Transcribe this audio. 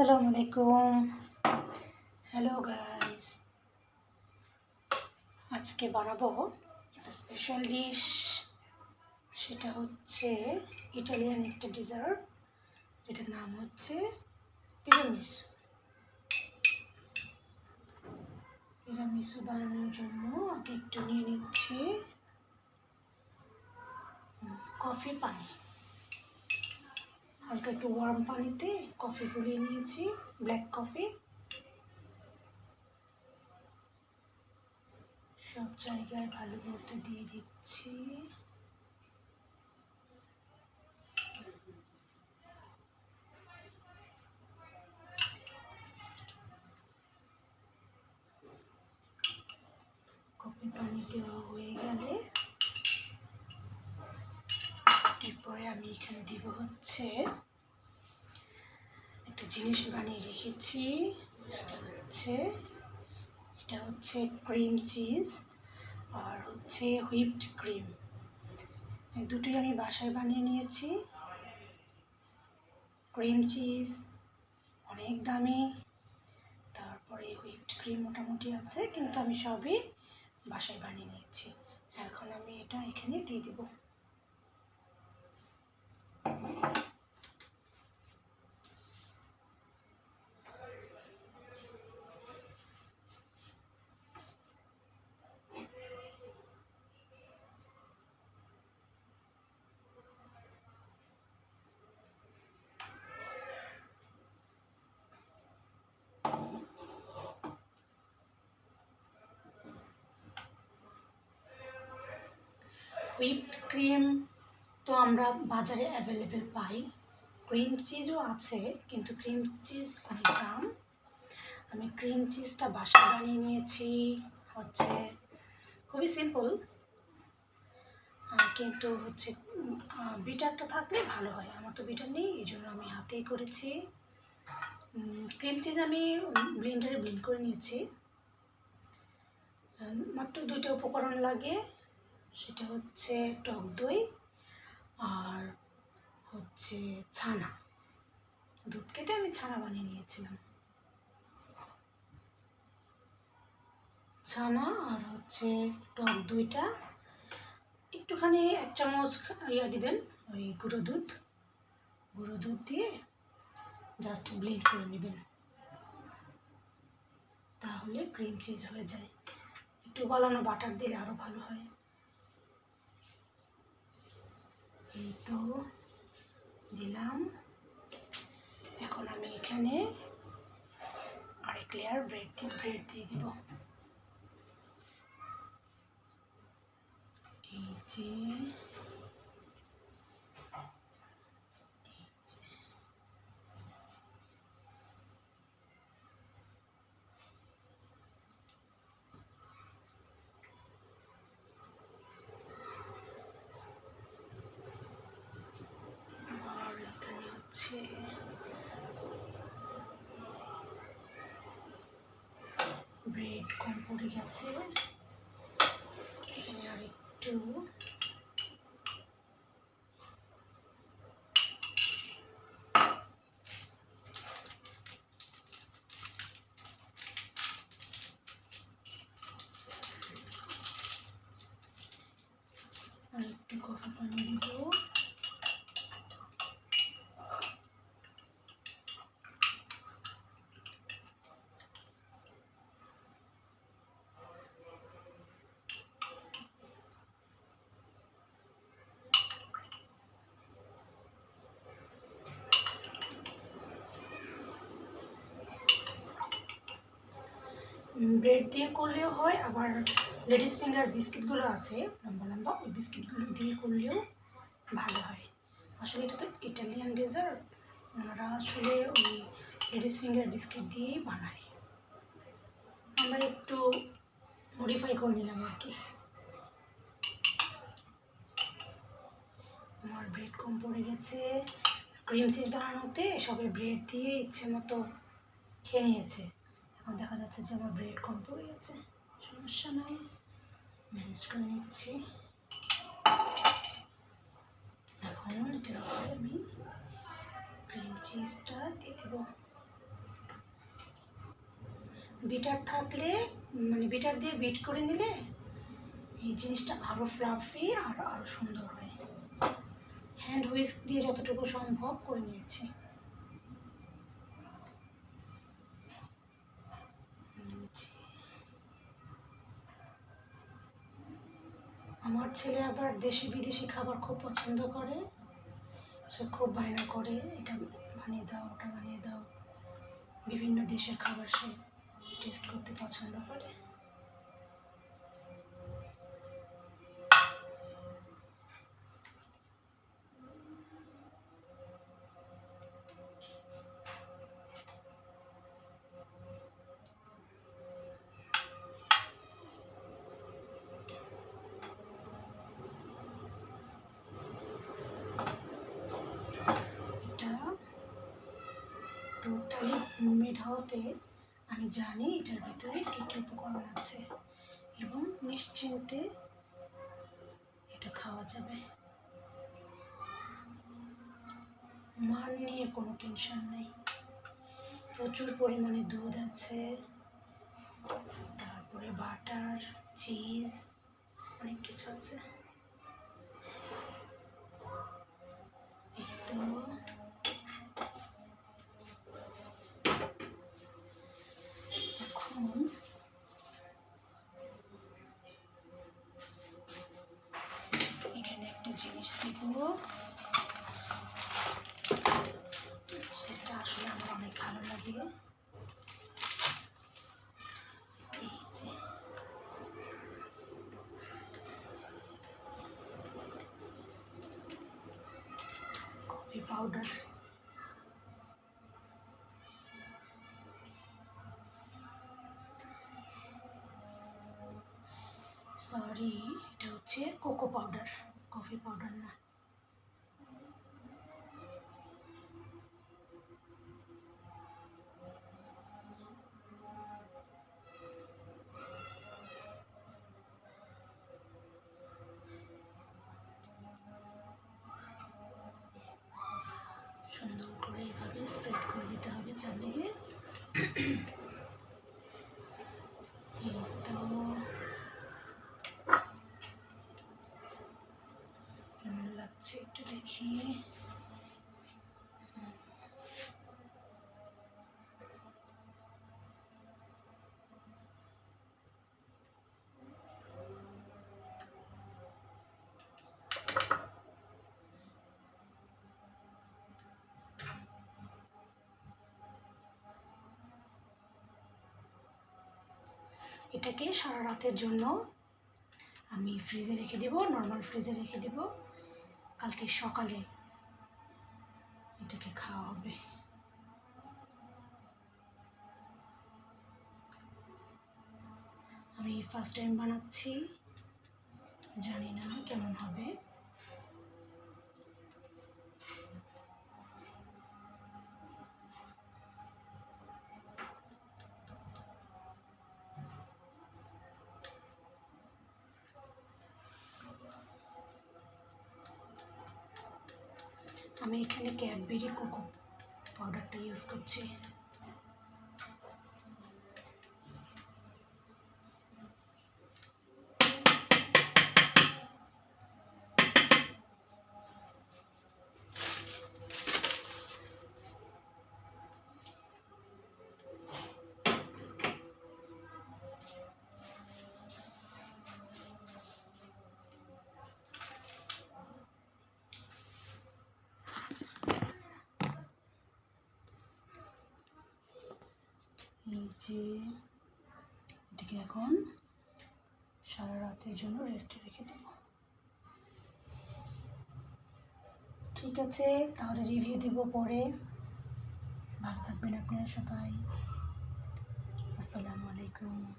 আসসালামু আলাইকুম। Hello guys আজকে বানাবো একটা স্পেশাল ডিশ সেটা হচ্ছে ইটালিয়ান একটা ডিজার্ট যেটার নাম হচ্ছে তিরামিসু তিরামিসু বানানোর জন্য আগে একটু নিয়ে নিচ্ছি। কফি পানি। হালকা একটু ওয়ার্ম পানিতে কফি গুলিয়ে নিয়েছি ব্ল্যাক কফি সব জায়গায় ভালো মতো দিয়ে দিচ্ছি। কফি পানি দেওয়া হয়ে গেলে এরপরে আমি এখানে দিব হচ্ছে একটা জিনিস বানিয়ে রেখেছি। সেটা হচ্ছে, এটা হচ্ছে ক্রিম চিজ আর হচ্ছে হুইপড ক্রিম দুটোই আমি বাসায় বানিয়ে নিয়েছি। ক্রিম চিজ অনেক দামি, তারপরে হুইপড ক্রিম মোটামুটি আছে, কিন্তু আমি সবই বাসায় বানিয়ে নিয়েছি। এখন আমি এটা এখানে দিয়ে দেবো। হুইপড ক্রিম তো আমরা বাজারে অ্যাভেলেবেল পাই। ক্রিম চিজও আছে, কিন্তু ক্রিম চিজ অনেক দাম। আমি ক্রিম চিজটা বাসায় বানিয়ে নিয়েছি, হচ্ছে খুবই সিম্পল কিন্তু হচ্ছে বিটারটা থাকলে ভালো হয়। আমার তো বিটার নেই, এই জন্য আমি হাতেই করেছি। ক্রিম চিজ আমি ব্লেন্ডারে ব্লেন্ড করে নিয়েছি। মাত্র দুইটা উপকরণ লাগে, সেটা হচ্ছে টক দই আর হচ্ছে ছানা। দুধ কেটে আমি ছানা বানিয়ে নিয়েছিলাম। ছানা আর হচ্ছে টক দইটা। একটুখানি এক চামচ ইয়া দিবেন, ওই গুঁড়ো দুধ। গুঁড়ো দুধ দিয়ে জাস্ট ব্লেন্ড করে নেবেন। তাহলে ক্রিম চিজ হয়ে যায়। একটু গলানো বাটার দিলে আরও ভালো হয় এই তো দিলাম। এখন আমি এখানে আরেক লেয়ার ব্রেড দিয়ে ব্রেড দিয়ে দিব। এই যে এই যে। আর এখানে হচ্ছে ব্রেড কম পড়ে গেছে। এখানে আর একটু আর একটু কফি পানি দিব ব্রেড দিয়ে করলেও হয়, আবার লেডিস ফিঙ্গার বিস্কিটগুলো আছে, লম্বা লম্বা, ওই বিস্কিটগুলো দিয়ে করলেও ভালো হয়। আসলে এটা তো ইটালিয়ান ডেজার্ট, ওনারা আসলে ওই লেডিস ফিঙ্গার বিস্কিট দিয়েই বানায়। আমরা একটু মডিফাই করে নিলাম আর কি। আমার ব্রেড কম পড়ে গেছে। ক্রিম চিজ বানানোতে সবাই ব্রেড দিয়ে ইচ্ছে মতো খেয়ে নিয়েছে। এখন দেখা যাচ্ছে যে আমার ব্রেড কম পড়ে গেছে, সমস্যা নাই। ম্যানেজ করে নিচ্ছি। এখন এটার উপরে আমি ক্রিম চিজটা দিয়ে দেবো। বিটার থাকলে মানে বিটার দিয়ে বিট করে নিলে এই জিনিসটা আরও ফ্লাফি আর আরও সুন্দর হয়। হ্যান্ড হুইস্ক দিয়ে যতটুকু সম্ভব করে নিয়েছি। আমার ছেলে আবার দেশি বিদেশি খাবার খুব পছন্দ করে। সে খুব বায়না করে, এটা বানিয়ে দাও, ওটা বানিয়ে দাও। বিভিন্ন দেশের খাবার সে টেস্ট করতে পছন্দ করে। হওয়াতে আমি জানি এটার ভিতরে কী কী উপকরণ আছে এবং নিশ্চিন্তে এটা খাওয়া যাবে। মান নিয়ে কোনো টেনশন নেই। প্রচুর পরিমাণে দুধ আছে, তারপরে বাটার চিজ অনেক কিছু আছে। এই তো কফি পাউডার সরি এটা হচ্ছে কোকো পাউডার কফি পাউডার না স্প্রেড করে দিতে হবে চারদিকে। কেমন লাগছে একটু দেখি। এটাকে সারা রাতের জন্য আমি ফ্রিজে রেখে দেব নর্মাল ফ্রিজে রেখে দেব। কালকে সকালে এটাকে খাওয়া হবে। আমি ফার্স্ট টাইম বানাচ্ছি, জানি না কেমন হবে। আমি এখানে ক্যাডবেরি কোকো পাউডারটা ইউজ করছি এই যে এটাকে এখন সারা রাতের জন্য রেস্টে রেখে দেব। ঠিক আছে, তাহলে রিভিউ দিব পরে। ভালো থাকবেন আপনারা সবাই। আসসালামু আলাইকুম।